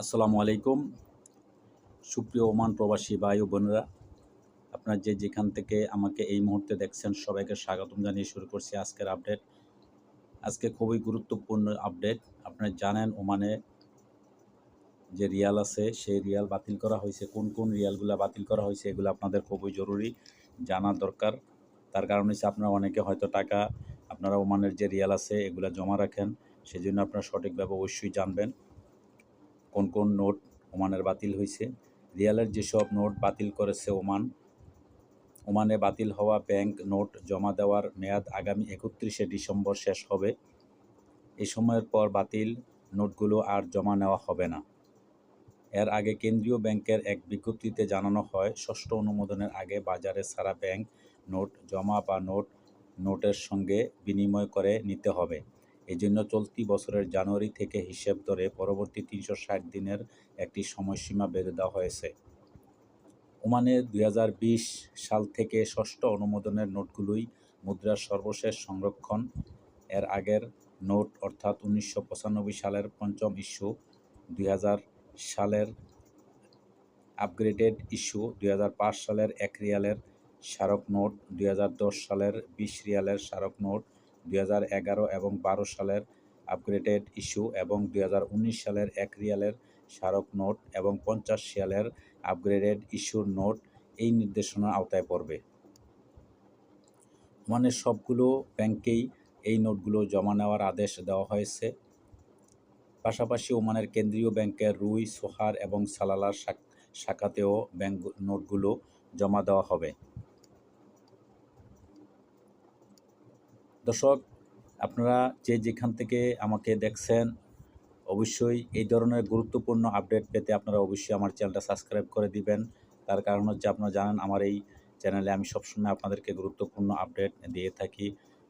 আসসালামু আলাইকুম। সুপ্রিয় ওমান প্রবাসী ভাই ও বোনেরা, আপনারা যে যেখান থেকে আমাকে এই মুহূর্তে দেখছেন, সবাইকে স্বাগতম জানিয়ে শুরু করছি আজকের আপডেট। আজকে খুবই গুরুত্বপূর্ণ আপডেট। আপনারা জানেন ওমানে যে রিয়াল আছে, সেই রিয়াল বাতিল করা হয়েছে। কোন কোন রিয়ালগুলো বাতিল করা হয়েছে, এগুলো আপনাদের খুবই জরুরি জানা দরকার। তার কারণ হচ্ছে আপনারা অনেকে হয়তো টাকা, আপনারা ওমানের যে রিয়াল আছে, এগুলো জমা রাখেন। সেজন্য আপনারা সঠিকভাবে অবশ্যই জানবেন। কোন কোন নোট ওমানের বাতিল হয়েছে রিয়ালের যেসব নোট বাতিল করেছে ওমান, ওমানে বাতিল হওয়া ব্যাংক নোট জমা দেওয়ার মেয়াদ আগামী একত্রিশে ডিসেম্বর শেষ হবে। এই সময়ের পর বাতিল নোটগুলো আর জমা নেওয়া হবে না। এর আগে কেন্দ্রীয় ব্যাংকের এক বিজ্ঞপ্তিতে জানানো হয়, ষষ্ঠ অনুমোদনের আগে বাজারে সারা ব্যাংক নোট জমা বা নোট, নোটের সঙ্গে বিনিময় করে নিতে হবে। এজন্য চলতি বছরের জানুয়ারি থেকে হিসেব ধরে পরবর্তী তিনশো ষাট দিনের একটি সময়সীমা বেঁধে দেওয়া হয়েছে। ওমানে দুই সাল থেকে ষষ্ঠ অনুমোদনের নোটগুলোই মুদ্রার সর্বশেষ সংরক্ষণ। এর আগের নোট অর্থাৎ উনিশশো পঁচানব্বই সালের পঞ্চম ইস্যু, দুই হাজার সালের আপগ্রেডেড ইস্যু দু হাজার পাঁচ সালের এক রিয়ালের স্মারক নোট, দুই হাজার দশ সালের বিশ রিয়ালের স্মারক নোট দুই হাজার এগারো এবং বারো সালের আপগ্রেডেড ইস্যু এবং দু হাজার উনিশ সালের এক রিয়ালের স্মারক নোট এবং পঞ্চাশ রিয়ালের আপগ্রেডেড ইস্যুর নোট এই নির্দেশনার আওতায় পড়বে। মানে সবগুলো ব্যাংকেই এই নোটগুলো জমা নেওয়ার আদেশ দেওয়া হয়েছে। পাশাপাশি ওমানের কেন্দ্রীয় ব্যাংকের রুই, সোহার এবং সালালার শাখাতেও ব্যাংক নোটগুলো জমা দেওয়া হবে। দর্শক, আপনারা যে যেখান থেকে আমাকে দেখছেন, অবশ্যই এই ধরনের গুরুত্বপূর্ণ আপডেট পেতে আপনারা অবশ্যই আমার চ্যানেলটা সাবস্ক্রাইব করে দিবেন। তার কারণ হচ্ছে আপনারা জানেন, আমার এই চ্যানেলে আমি সবসময় আপনাদেরকে গুরুত্বপূর্ণ আপডেট দিয়ে থাকি।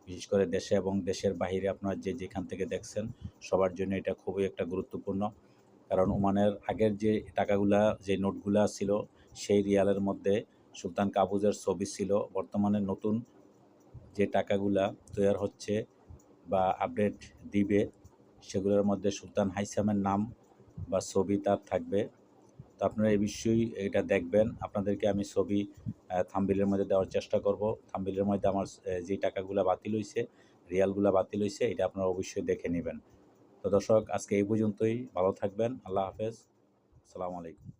বিশেষ করে দেশে এবং দেশের বাহিরে আপনারা যে যেখান থেকে দেখছেন, সবার জন্য এটা খুবই একটা গুরুত্বপূর্ণ। কারণ ওমানের আগের যে টাকাগুলা, যে নোটগুলা ছিল, সেই রিয়ালের মধ্যে সুলতান কাবুজের ছবি ছিল। বর্তমানে নতুন যে টাকাগুলা তৈয়ার হচ্ছে বা আপডেট দিবে, সেগুলোর মধ্যে সুলতান হাইসামের নাম বা ছবি তার থাকবে। তো আপনারা এই বিষয়ই এটা দেখবেন। আপনাদেরকে আমি ছবি থাম্বিলের মধ্যে দেওয়ার চেষ্টা করব। থাম্বিলের মধ্যে আমার যে টাকাগুলো বাতিল হয়েছে রিয়ালগুলো বাতিল হয়েছে এটা আপনারা অবশ্যই দেখে নেবেন। তো দর্শক, আজকে এই পর্যন্তই। ভালো থাকবেন। আল্লাহ হাফেজ। আসসালামু আলাইকুম।